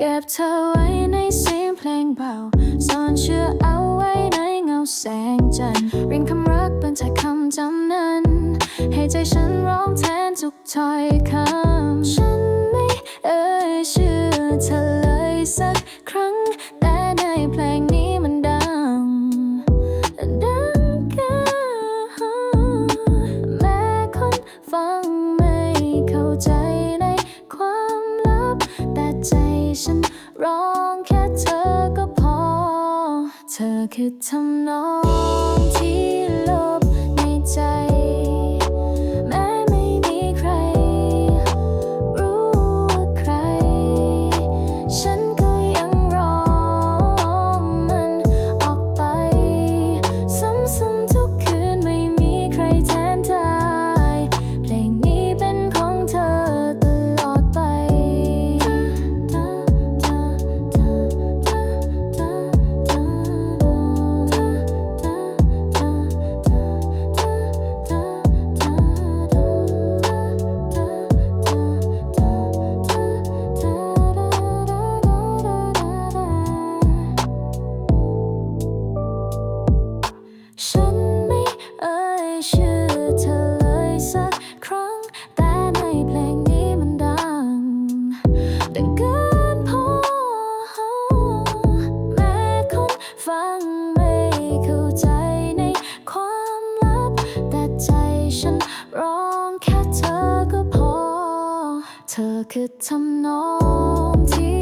เก็บเธอไว้ในเสียงเพลงเบาซ่อนเชื่อเอาไว้ในเงาแสงจันทร์รียงคำรักบรรจากคำจำนั้น ให้ใจฉันร้องแทนทุกถ้อยคำ เธอคือทำนองที่ลบในใจ ฟังไม่เข้าใจในความลับ แต่ใจฉันร้องแค่เธอก็พอ เธอคือทำนองที่